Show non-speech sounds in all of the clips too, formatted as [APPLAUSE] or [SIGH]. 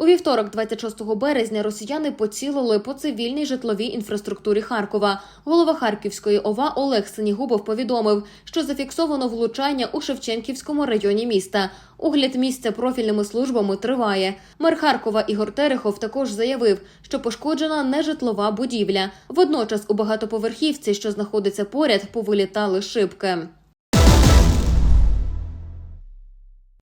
У вівторок, 26 березня, росіяни поцілили по цивільній житловій інфраструктурі Харкова. Голова Харківської ОВА Олег Синігубов повідомив, що зафіксовано влучання у Шевченківському районі міста. Огляд місця профільними службами триває. Мер Харкова Ігор Терехов також заявив, що пошкоджена нежитлова будівля. Водночас у багатоповерхівці, що знаходиться поряд, повилітали шибки.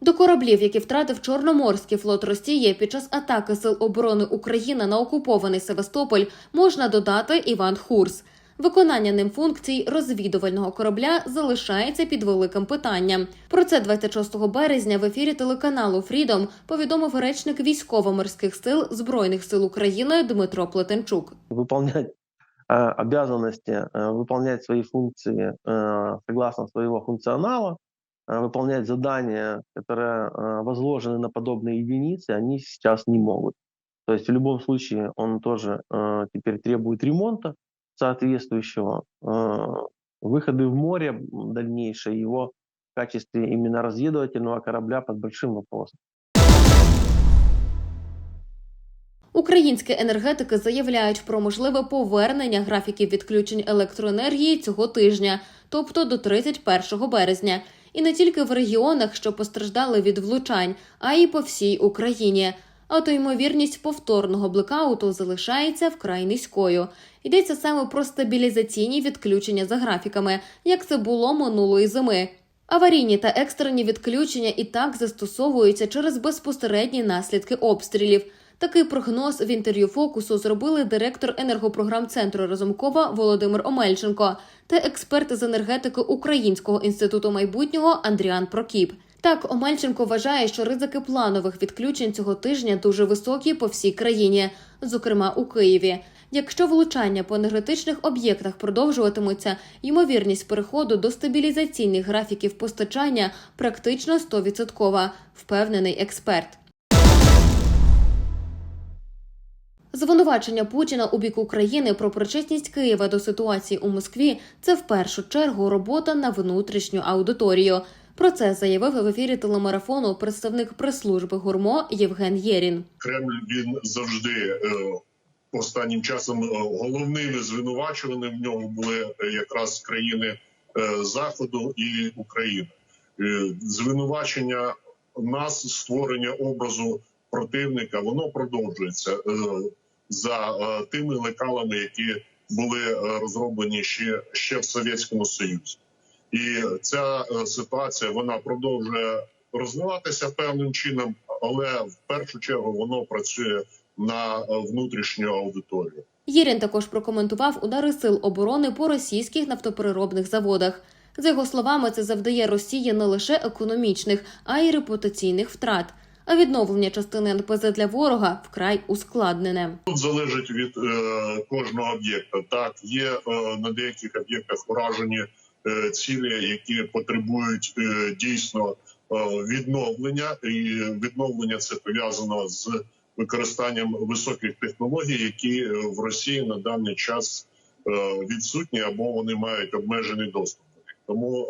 До кораблів, які втратив Чорноморський флот Росії під час атаки сил оборони України на окупований Севастополь, можна додати Іван Хурс. Виконання ним функцій розвідувального корабля залишається під великим питанням. Про це 26 березня в ефірі телеканалу Фрідом повідомив речник військово-морських сил збройних сил України Дмитро Плетенчук. выполнять э, обязанности, э, выполнять свои функции э, согласно своего функционала, э, выполнять задания, которые э, возложены на подобные единицы, они сейчас не могут. То есть в любом случае он тоже э, теперь требует ремонта соответствующего, э, выходы в море м, дальнейшие его в качестве именно разведывательного корабля под большим вопросом. Українські енергетики заявляють про можливе повернення графіків відключень електроенергії цього тижня, тобто до 31 березня, і не тільки в регіонах, що постраждали від влучань, а й по всій Україні. А то ймовірність повторного блекауту залишається вкрай низькою. Йдеться саме про стабілізаційні відключення за графіками, як це було минулої зими. Аварійні та екстрені відключення і так застосовуються через безпосередні наслідки обстрілів. Такий прогноз в інтерв'ю фокусу зробили директор енергопрограм центру Разумкова Володимир Омельченко та експерт з енергетики Українського інституту майбутнього Андріан Прокіп. Так, Омельченко вважає, що ризики планових відключень цього тижня дуже високі по всій країні, зокрема у Києві. Якщо влучання по енергетичних об'єктах продовжуватимуться, ймовірність переходу до стабілізаційних графіків постачання практично 100%, впевнений експерт. Звинувачення Путіна у бік України про причетність Києва до ситуації у Москві це в першу чергу робота на внутрішню аудиторію. Про це заявив в ефірі телемарафону представник прес-служби гурмо Євген Єрін. Кремль він завжди е, останнім часом е, головними звинувачуваними в нього були е, якраз країни Заходу і України. Звинувачення нас, створення образу противника, воно продовжується е, за е, тими лекалами, які були е, розроблені ще, ще в Совєтському Союзі. І ця ситуація вона продовжує розвиватися певним чином, але в першу чергу воно працює на внутрішню аудиторію. Єрін також прокоментував удари сил оборони по російських нафтопереробних заводах. За його словами, це завдає Росії не лише економічних, а й репутаційних втрат. А відновлення частини НПЗ для ворога вкрай ускладнене. Тут залежить від е, кожного об'єкта. Так, є е, на деяких об'єктах уражені е, цілі, які потребують е, дійсно е, відновлення, і відновлення це пов'язано з використанням високих технологій, які е, в Росії на даний час е, відсутні або вони мають обмежений доступ. Тому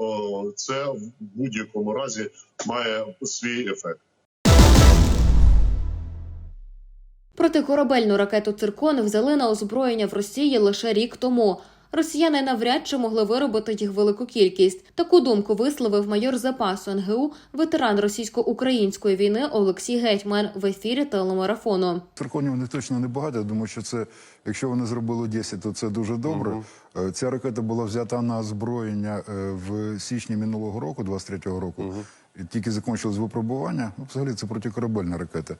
е, це в будь-якому разі має свій ефект. Протикорабельну ракету «Циркон» взяли на озброєння в Росії лише рік тому. Росіяни навряд чи могли виробити їх велику кількість. Таку думку висловив майор запасу НГУ, ветеран російсько-української війни Олексій Гетьман в ефірі телемарафону. Цирконів вони точно небагато. Я думаю, що це, якщо вони зробили 10, то це дуже добре. Е, Ця ракета була взята на озброєння е, в січні минулого року, 23-го року. І тільки закінчилось випробування. Ну, взагалі, це протикорабельна ракета.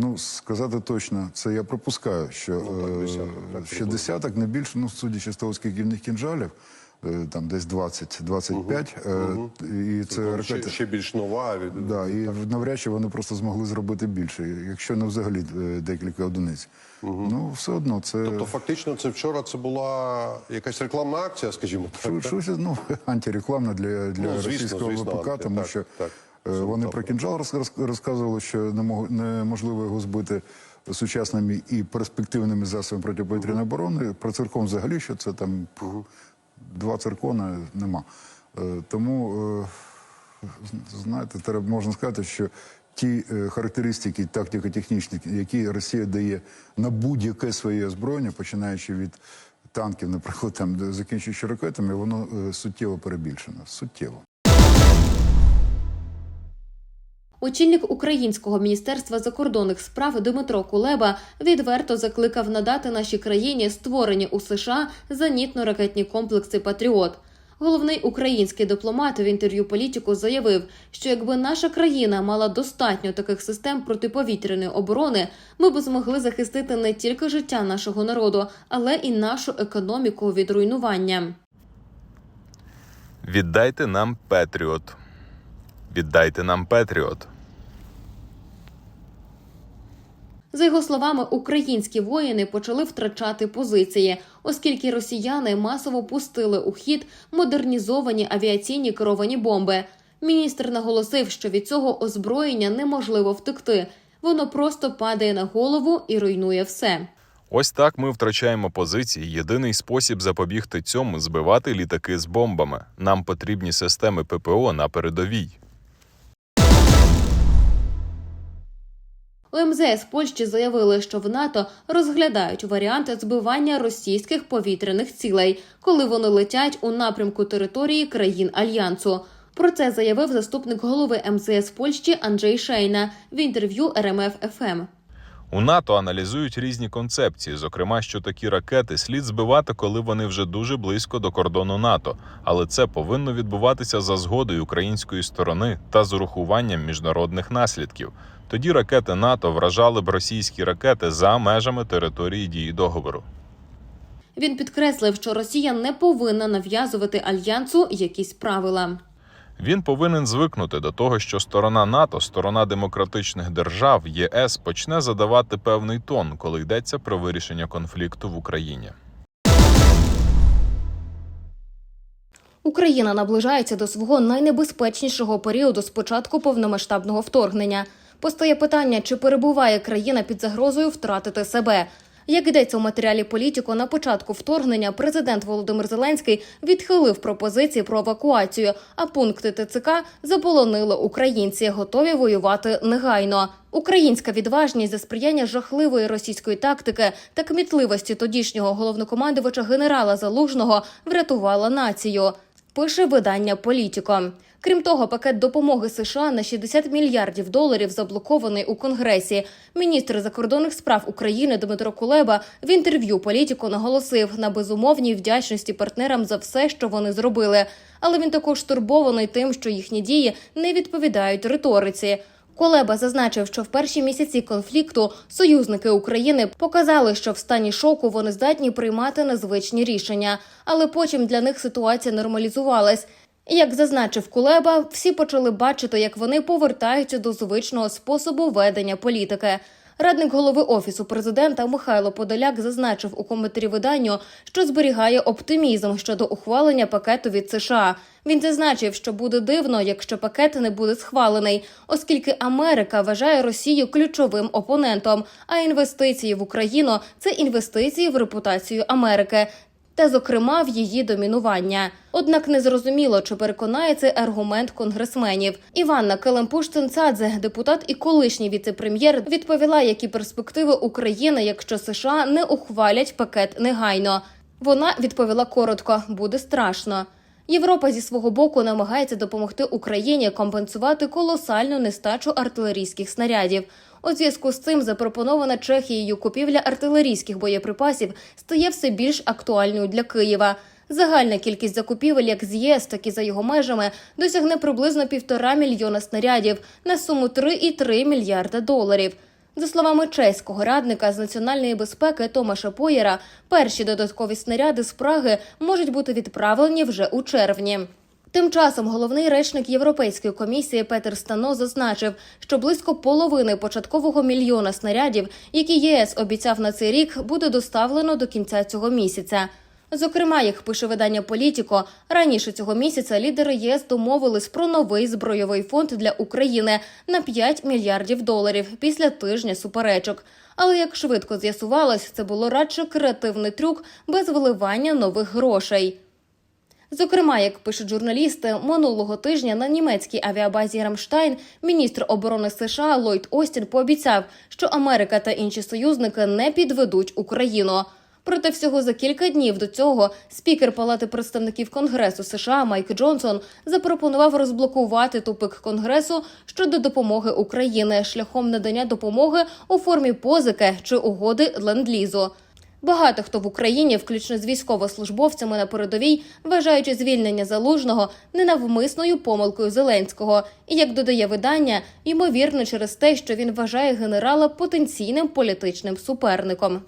Ну, сказати точно, це я пропускаю, що так, е, десяток, так, ще десяток, не більше, ну, судячи з того, скільки в них кінжалів, е, там десь 20-25. е, І це Ще, ракета. ще більш нова. Від... Да, і навряд чи вони просто змогли зробити більше, якщо не взагалі декілька одиниць. Ну, все одно, це Тобто, фактично, це вчора це була якась рекламна акція, скажімо так. що- щось ну, [LAUGHS] антирекламне для, для Ну, звісно, російського звісно, ВПК, тому так, що так. Е, вони про кінжал роз- роз- розказували, що неможливо його збити сучасними і перспективними засобами протиповітряної оборони. Про циркон взагалі, що це там два циркона нема. Е, Тому, е, знаєте, треба можна сказати, що ті характеристики тактико-технічні, які Росія дає на будь-яке своє озброєння, починаючи від танків, наприклад, там закінчуючи ракетами, воно суттєво перебільшено. Суттєво. Очільник Українського міністерства закордонних справ Дмитро Кулеба відверто закликав надати нашій країні створені у США зенітно-ракетні комплекси Патріот. Головний український дипломат в інтерв'ю політику заявив, що якби наша країна мала достатньо таких систем протиповітряної оборони, ми б змогли захистити не тільки життя нашого народу, але і нашу економіку від руйнування. Віддайте нам Петріот. Віддайте нам Петріот. За його словами, українські воїни почали втрачати позиції, оскільки росіяни масово пустили у хід модернізовані авіаційні керовані бомби. Міністр наголосив, що від цього озброєння неможливо втекти. Воно просто падає на голову і руйнує все. Ось так ми втрачаємо позиції. Єдиний спосіб запобігти цьому збивати літаки з бомбами. Нам потрібні системи ППО на передовій. У МЗС Польщі заявили, що в НАТО розглядають варіанти збивання російських повітряних цілей, коли вони летять у напрямку території країн альянсу. Про це заявив заступник голови МЗС Польщі Анджей Шейна в інтерв'ю РМФ ФМ. У НАТО аналізують різні концепції, зокрема, що такі ракети слід збивати, коли вони вже дуже близько до кордону НАТО, але це повинно відбуватися за згодою української сторони та з урахуванням міжнародних наслідків. Тоді ракети НАТО вражали б російські ракети за межами території дії договору. Він підкреслив, що Росія не повинна нав'язувати альянсу якісь правила. Він повинен звикнути до того, що сторона НАТО, сторона демократичних держав, ЄС почне задавати певний тон, коли йдеться про вирішення конфлікту в Україні. Україна наближається до свого найнебезпечнішого періоду з початку повномасштабного вторгнення. Постає питання, чи перебуває країна під загрозою втратити себе. Як йдеться у матеріалі політико, на початку вторгнення президент Володимир Зеленський відхилив пропозиції про евакуацію, а пункти ТЦК заполонили українці, готові воювати негайно. Українська відважність за сприяння жахливої російської тактики та кмітливості тодішнього головнокомандувача генерала Залужного врятувала націю. Пише видання Політіко. Крім того, пакет допомоги США на 60 мільярдів доларів заблокований у Конгресі. Міністр закордонних справ України Дмитро Кулеба в інтерв'ю Політіко наголосив на безумовній вдячності партнерам за все, що вони зробили. Але він також стурбований тим, що їхні дії не відповідають риториці. Колеба зазначив, що в перші місяці конфлікту союзники України показали, що в стані шоку вони здатні приймати незвичні рішення, але потім для них ситуація нормалізувалась. Як зазначив Кулеба, всі почали бачити, як вони повертаються до звичного способу ведення політики. Радник голови офісу президента Михайло Подоляк зазначив у коментарі виданню, що зберігає оптимізм щодо ухвалення пакету від США. Він зазначив, що буде дивно, якщо пакет не буде схвалений, оскільки Америка вважає Росію ключовим опонентом. А інвестиції в Україну це інвестиції в репутацію Америки. Та, зокрема, в її домінування. Однак незрозуміло, чи переконає цей аргумент конгресменів. Іванна Келемпуш-Цинцадзе, депутат і колишній віце-прем'єр, відповіла, які перспективи України, якщо США не ухвалять пакет негайно. Вона відповіла коротко: буде страшно. Європа зі свого боку намагається допомогти Україні компенсувати колосальну нестачу артилерійських снарядів. У зв'язку з цим запропонована Чехією купівля артилерійських боєприпасів стає все більш актуальною для Києва. Загальна кількість закупівель як з ЄС, так і за його межами досягне приблизно півтора мільйона снарядів на суму 3,3 мільярда доларів. За словами чеського радника з національної безпеки Томаша Поєра, перші додаткові снаряди з Праги можуть бути відправлені вже у червні. Тим часом головний речник Європейської комісії Петер Стано зазначив, що близько половини початкового мільйона снарядів, які ЄС обіцяв на цей рік, буде доставлено до кінця цього місяця. Зокрема, як пише видання Політіко, раніше цього місяця лідери ЄС домовились про новий збройовий фонд для України на 5 мільярдів доларів після тижня суперечок. Але як швидко з'ясувалось, це було радше креативний трюк без виливання нових грошей. Зокрема, як пишуть журналісти, минулого тижня на німецькій авіабазі Рамштайн міністр оборони США Ллойд Остін пообіцяв, що Америка та інші союзники не підведуть Україну. Проте всього за кілька днів до цього спікер Палати представників Конгресу США Майк Джонсон запропонував розблокувати тупик Конгресу щодо допомоги Україні шляхом надання допомоги у формі позики чи угоди ленд-лізу. Багато хто в Україні, включно з військовослужбовцями на передовій, вважаючи звільнення залужного ненавмисною помилкою Зеленського, і як додає видання, ймовірно через те, що він вважає генерала потенційним політичним суперником.